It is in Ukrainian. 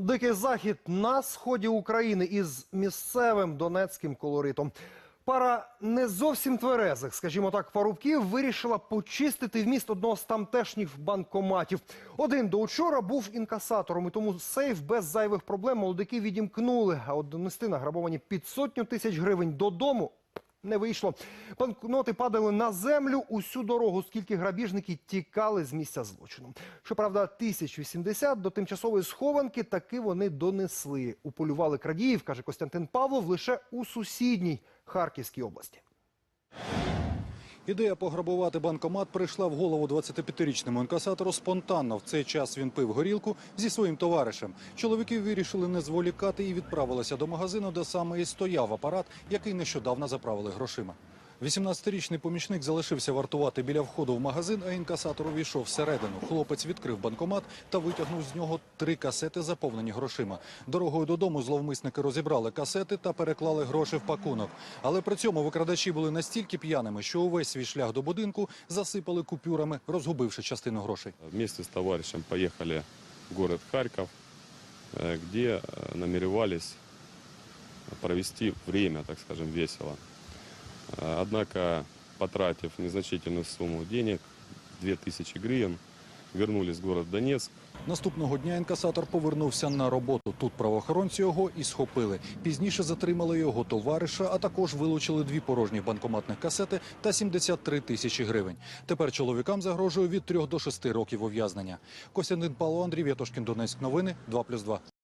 Дикий захід на сході України із місцевим донецьким колоритом. Пара не зовсім тверезих, скажімо так, парубків вирішила почистити вміст одного з тамтешніх банкоматів. Один до учора був інкасатором, і тому сейф без зайвих проблем молодики відімкнули. А от донести награбовані під сотню тисяч гривень додому не вийшло. Банкноти падали на землю усю дорогу, скільки грабіжники тікали з місця злочину. Щоправда, 1080 до тимчасової схованки таки вони донесли. Уполювали крадіїв, каже Костянтин Павлов, лише у сусідній Харківській області. Ідея пограбувати банкомат прийшла в голову 25-річному інкасатору спонтанно. В цей час він пив горілку зі своїм товаришем. Чоловіки вирішили не зволікати і відправилися до магазину, де саме і стояв апарат, який нещодавно заправили грошима. 18-річний помічник залишився вартувати біля входу в магазин, а інкасатор увійшов всередину. Хлопець відкрив банкомат та витягнув з нього три касети, заповнені грошима. Дорогою додому зловмисники розібрали касети та переклали гроші в пакунок. Але при цьому викрадачі були настільки п'яними, що увесь свій шлях до будинку засипали купюрами, розгубивши частину грошей. Вместе с товарищем поехали в город Харьков, э, где э, провести время, так скажем, весело. Э, Однако, потратив незначительную сумму денег, 2000 гривен, вернулись в город Донецк, Наступного дня інкасатор повернувся на роботу. Тут правоохоронці його і схопили. Пізніше затримали його товариша, а також вилучили дві порожні банкоматних касети та 73 тисячі гривень. Тепер чоловікам загрожує від 3 до 6 років ув'язнення. Костянтин Павло, Андрій В'ятошкін, Донецьк. Новини 2+,2.